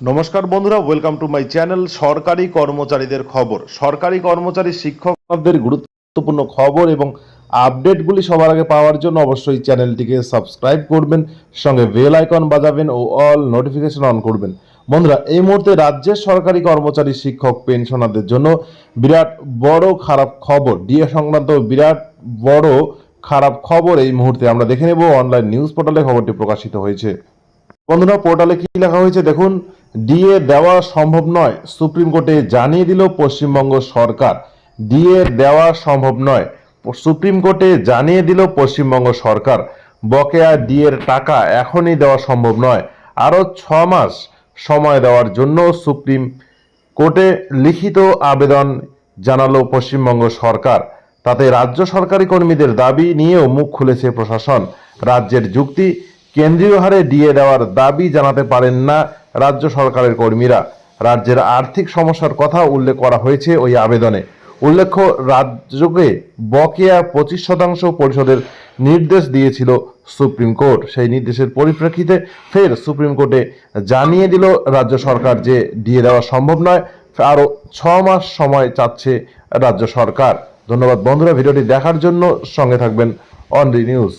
নমস্কার বন্ধুরা welcome to my channel সরকারি কর্মচারীদের খবর। সরকারি কর্মচারী শিক্ষকদের গুরুত্বপূর্ণ খবর এবং আপডেটগুলি সবার আগে পাওয়ার জন্য অবশ্যই চ্যানেলটিকে সাবস্ক্রাইব করবেন, সঙ্গে বেল আইকন বাজাবেন ও অল নোটিফিকেশন অন করবেন। বন্ধুরা, এই মুহূর্তে রাজ্যের সরকারি কর্মচারী, শিক্ষক, পেনশনারদের জন্য বিরাট বড় খারাপ খবর। ডিএ সংক্রান্ত বিরাট বড় খারাপ খবর এই মুহূর্তে আমরা দেখে নেব। অনলাইন নিউজ পোর্টালে খবরটি প্রকাশিত হয়েছে। বন্ধুরা পোর্টালে কি লেখা হয়েছে দেখুন ডিএ দেওয়া সম্ভব নয়, সুপ্রিম কোর্টে জানিয়ে দিল পশ্চিমবঙ্গ সরকার। ডিএ দেওয়া সম্ভব নয়, সুপ্রিম কোর্টে জানিয়ে দিল পশ্চিমবঙ্গ সরকার। বকেয়া ডিএর টাকা এখনই দেওয়া সম্ভব নয়, আরও ছ মাস সময় দেওয়ার জন্য সুপ্রিম কোর্টে লিখিত আবেদন জানালো পশ্চিমবঙ্গ সরকার। তাতে রাজ্য সরকারি কর্মীদের দাবি নিয়েও মুখ খুলেছে প্রশাসন। রাজ্যের যুক্তি, কেন্দ্রীয় হারে ডিএ দেওয়ার দাবি জানাতে পারেন না রাজ্য সরকারের কর্মীরা। রাজ্যের আর্থিক সমস্যার কথা উল্লেখ করা হয়েছে ওই আবেদনে। উল্লেখ্য রাজ্যকে বকেয়া পঁচিশ শতাংশ পরিষদের নির্দেশ দিয়েছিল সুপ্রিম কোর্ট। সেই নির্দেশের পরিপ্রেক্ষিতে ফের সুপ্রিম কোর্টে জানিয়ে দিল রাজ্য সরকার যে দিয়ে দেওয়া সম্ভব নয়, আরও ছ মাস সময় চাচ্ছে রাজ্য সরকার। ধন্যবাদ বন্ধুরা, ভিডিওটি দেখার জন্য সঙ্গে থাকবেন অন দি নিউজ।